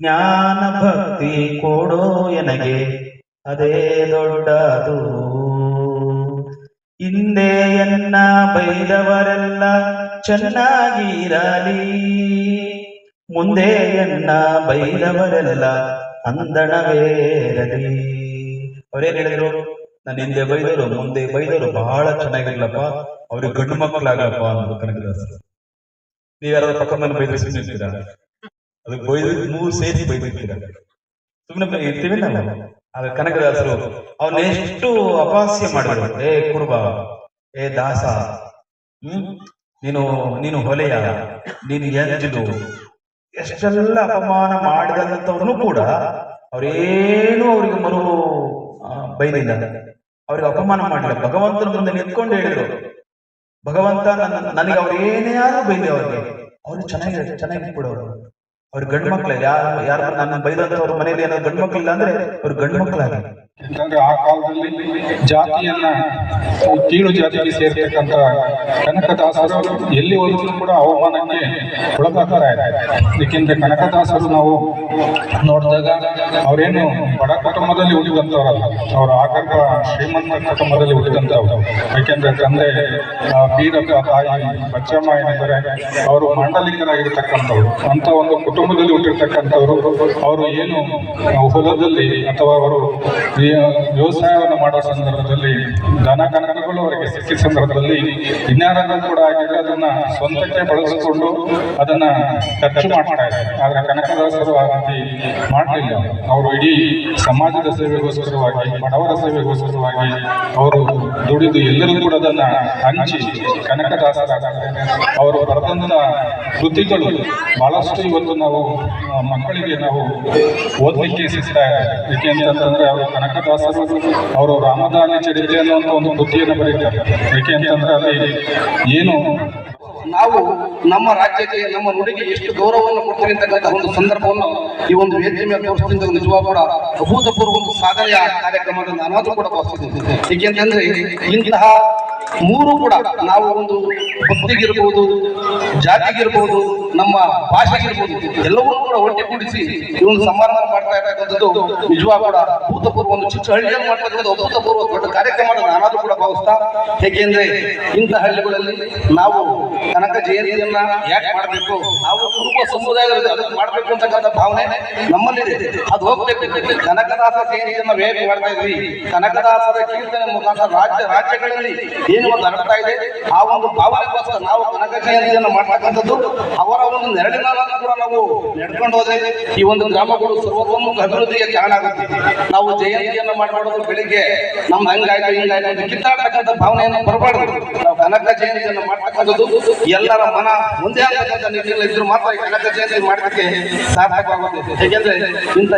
ಜ್ಞಾನ ಭಕ್ತಿ ಕೊಡೋ ಎನಗೆ. ಅದೇ ದೊಡ್ಡದು. ಹಿಂದೆ ಎನ್ನ ಬೈದವರೆಲ್ಲ ಚೆನ್ನಾಗಿರಲಿ. ಮುಂದೆ ಎನ್ನ ಬೈದವರೆಲ್ಲ ಅಂದಣವೇರಲಿ. ಅವ್ರೇನ್ ಹೇಳಿದ್ರು? ನಾನು ಹಿಂದೆ ಬೈದರು, ಮುಂದೆ ಬೈದರು ಬಹಳ ಚೆನ್ನಾಗಿರ್ಲಪ್ಪ. ಅವ್ರಿಗೆ ಗಂಡು ಮಕ್ಕಳಾಗಪ್ಪ ಅನ್ನೋದು ಕನಕದಾಸರು. ನೀವ್ ಯಾರಾದ್ರೂ ಪಕ್ಕ ಮನೆ ಬೈದ್ರೆ ಸುಮ್ಮನೆ ಅದಕ್ಕೆ ಬೈದು ಮೂರು ಸೇರಿ ಬೈದಿರ್ತೀರ. ಸುಮ್ಮನೆ ಇರ್ತೀವಿ ನಾವು. ಆಗ ಕನಕದಾಸರು ಅವನ್ನ ಎಷ್ಟು ಅಪಹಾಸ್ಯ ಮಾಡಿದ್ರು. ಏ ಕುರುಬ, ಏ ದಾಸ, ಹ್ಮ್? ನೀನು ನೀನು ಹೊಲೆಯ, ನೀನು ಎಂಜಿದು ಎಷ್ಟೆಲ್ಲ ಅಪಮಾನ ಮಾಡಿದಂಥವ್ರು ಕೂಡ ಅವ್ರೇನು ಅವ್ರಿಗೆ ಮರು ಬೈಲಿಲ್ಲ ಅವ್ರಿಗೆ ಅಪಮಾನ ಮಾಡಿಲ್ಲ ಭಗವಂತನ ಮುಂದೆ ನಿಂತ್ಕೊಂಡು ಹೇಳಿದ್ರು. ಭಗವಂತ ನನ್ನ, ನನಗೆ ಅವ್ರು ಏನೇ ಆದ್ರೂ ಬೈಲಿ ಅವ್ರಿಗೆ. ಅವ್ರು ಚೆನ್ನಾಗಿ ಚೆನ್ನಾಗಿ ಬಿಡೋರು ಅವ್ರ ಗಂಡು ಮಕ್ಳು ಯಾರು ಯಾರು ನನ್ನ ಬೈದಂತವ್ರ ಮನೇಲಿ ಏನಾದ್ರು ಗಂಡು ಮಕ್ಳಿಲ್ಲ ಅಂದ್ರೆ ಅವ್ರ ಗಂಡು ಮಕ್ಕಳಾಗಿ ಯಾಕಂದ್ರೆ ಆ ಕಾಲದಲ್ಲಿ ಜಾತಿಯನ್ನ ಕೀಳು ಜಾತಿಗೆ ಸೇರ್ತಕ್ಕಂತ ಕನಕದಾಸರು ಹೋದ್ರು ಕೂಡ ಅವಮಾನಕ್ಕೆ ಒಳಗಾಗ್ತಾ ಇದ್ದಾರೆ. ಏಕೆಂದ್ರೆ ಕನಕದಾಸರು ನಾವು ನೋಡಿದಾಗ ಅವರೇನು ಬಡ ಕುಟುಂಬದಲ್ಲಿ ಹುಟ್ಟಿದಂಥವ್ರಲ್ಲ. ಅವರು ಆಗರ್ಭ ಶ್ರೀಮಂತ ಕುಟುಂಬದಲ್ಲಿ ಹುಟ್ಟಿದಂಥವ್ರು. ಯಾಕೆಂದ್ರೆ ತಂದೆ ಬೀರಪ್ಪ ತಾಯಿ ಬಚ್ಚಮ್ಮ ಏನೆಂದರೆ ಅವರು ಮಂಡಲಿಕರಾಗಿರ್ತಕ್ಕಂಥವ್ರು. ಅಂತ ಒಂದು ಕುಟುಂಬದಲ್ಲಿ ಹುಟ್ಟಿರ್ತಕ್ಕಂಥವ್ರು, ಅವರು ಏನು ಹೊಲದಲ್ಲಿ ಅಥವಾ ಅವರು ವ್ಯವಸಾಯವನ್ನು ಮಾಡುವ ಸಂದರ್ಭದಲ್ಲಿ ದನ ಕನಕಗಳು ಅವರಿಗೆ ಸಿಕ್ಕಿದ ಸಂದರ್ಭದಲ್ಲಿ ಇನ್ಯಾರನ್ನು ಕೂಡ ಆಗಿದ್ರೆ ಅದನ್ನ ಸ್ವಂತಕ್ಕೆ ಬಳಸಿಕೊಂಡು ಅದನ್ನ ಖರ್ಚು ಮಾಡ್ತಾ ಆದ್ರೆ ಕನಕದಾಸರು ಆ ರೀತಿ ಮಾಡಲಿಲ್ಲ. ಅವರು ಇಡೀ ಸಮಾಜದ ಸೇವೆಗೋಸ್ಕರವಾಗಿ, ಬಡವರ ಸೇವೆಗೋಸ್ಕರವಾಗಿ ಅವರು ದುಡಿದು ಎಲ್ಲರೂ ಕೂಡ ಅದನ್ನ ಹಂಚಿ ಕನಕದಾಸರಾದ ಅವರು ಬರೆದಂತ ಕೃತಿಗಳು ಬಹಳಷ್ಟು ಇವತ್ತು ನಾವು ಮಕ್ಕಳಿಗೆ ನಾವು ಓದಲಿಕ್ಕೆ ಸಿಗ್ತಾ ಇದೆ ಏಕೆ ಅಂತಂದ್ರೆ ಅವರು ಕನಕದಾಸರು ಅವರು ರಾಮದಾನ ಚರಿತ್ರೆ ಅನ್ನುವಂಥ ಒಂದು ಕೃತಿಯನ್ನು ಬರೀತಾರೆ. ಏಕೆ ಅಂತಂದ್ರೆ ಅಲ್ಲಿ ಏನು ನಾವು ನಮ್ಮ ರಾಜ್ಯಕ್ಕೆ, ನಮ್ಮ ನುಡಿಗೆ ಎಷ್ಟು ಗೌರವವನ್ನು ಕೊಡ್ತೀವಿ ಅಂತಕ್ಕಂಥ ಒಂದು ಸಂದರ್ಭವನ್ನು ಈ ಒಂದು ವೇದಿಕೆ ಮೇಲೆ ತೋರಿಸ್ತಿದ್ದ ನಿಜವಾಗ ಕೂಡ ಅಭೂತಪೂರ್ವ ಒಂದು ಸಾಧನೆಯ ಕಾರ್ಯಕ್ರಮದ ಅದು ಕೂಡ ಭಾವಿಸ್ತಿದ್ದೀನಿ ಏಕೆಂತಂದ್ರೆ ಇಂತಹ ಮೂರು ಕೂಡ ನಾವು ಒಂದು ಭಕ್ತಿಗಿರ್ಬೋದು, ಜಾತಿಗಿರ್ಬೋದು, ನಮ್ಮ ಭಾಷೆಗಿರ್ಬೋದು, ಎಲ್ಲವನ್ನೂ ಕೂಡ ಒಟ್ಟುಗೂಡಿಸಿ ಒಂದು ಸಮಾರಂಭ ಮಾಡ್ತಾ ಇರತಕ್ಕಂಥದ್ದು ನಿಜವಾಗ ಕೂಡ ಅಭೂತಪೂರ್ವ ಒಂದು ಚಿಕ್ಕ ಹಳ್ಳಿಯಲ್ಲಿ ಮಾಡ್ತಕ್ಕಂಥ ಅಭೂತಪೂರ್ವ ದೊಡ್ಡ ಕಾರ್ಯಕ್ರಮ ನಾನಾದ್ರೂ ಕೂಡ ಭಾವಿಸ್ತಾ ಹೇಗೆಂದ್ರೆ ಇಂಥ ಹಳ್ಳಿಗಳಲ್ಲಿ ನಾವು ಕನಕ ಜಯಂತಿಯನ್ನ ಯಾಕೆ ಮಾಡಬೇಕು, ನಾವು ಕುರುಬ ಸಮುದಾಯದಲ್ಲಿ ಅದಕ್ಕೆ ಮಾಡಬೇಕು ಅಂತಕ್ಕಂಥ ಭಾವನೆ ನಮ್ಮಲ್ಲಿದೆ ಅದು ಹೋಗ್ಬೇಕು. ಕನಕದಾಸ ಜಯಂತಿಯನ್ನ ವೇಗ ಮಾಡ್ತಾ ಇದ್ವಿ. ಕನಕದಾಸರ ಕೀರ್ತನೆ ಮುಖಾಂತರ ರಾಜ್ಯ ರಾಜ್ಯಗಳಲ್ಲಿ ಏನು ಹರಡ್ತಾ ಇದೆ. ಆ ಒಂದು ಭಾವನೆಗೋಸ್ಕರ ನಾವು ಕನಕ ಜಯಂತಿಯನ್ನು ಮಾಡ್ತಕ್ಕಂಥದ್ದು, ಅವರ ಒಂದು ನೆರಳಿನ ಕೂಡ ನಾವು ನಡ್ಕೊಂಡು ಹೋದ್ರೆ ಈ ಒಂದು ಗ್ರಾಮಗಳು ಸರ್ವತೋಮುಖ ಅಭಿವೃದ್ಧಿಗೆ ಕಾರಣ ಆಗುತ್ತೆ. ನಾವು ಜಯಂತಿಯನ್ನ ಮಾಡ್ಕೊಳ್ಳೋದು ಬೆಳಿಗ್ಗೆ ನಮ್ದು ಹಂಗಾಯ್ತು, ಹಿಂಗಾಯ್ತು ಅಂತ ಕಿತ್ತಾಡ್ತಕ್ಕಂಥ ಭಾವನೆಯನ್ನು ಬರಬಾರ್ದು. ನಾವು ಕನಕ ಜಯಂತಿಯನ್ನು ಮಾಡ್ತಕ್ಕಂಥದ್ದು, ಎಲ್ಲರ ಮನ ಮುಂದೆ ಆಗ್ತಕ್ಕಂಥ ನಿಟ್ಟಿನಲ್ಲಿ ಇದ್ರು ಮಾತ್ರ ಕನಕ ಜಯಂತಿ ಮಾಡಲಿಕ್ಕೆ ಸಾರ್ಥಕವಾಗುತ್ತೆ. ಹೇಗೆಂದ್ರೆ ಇಂಥ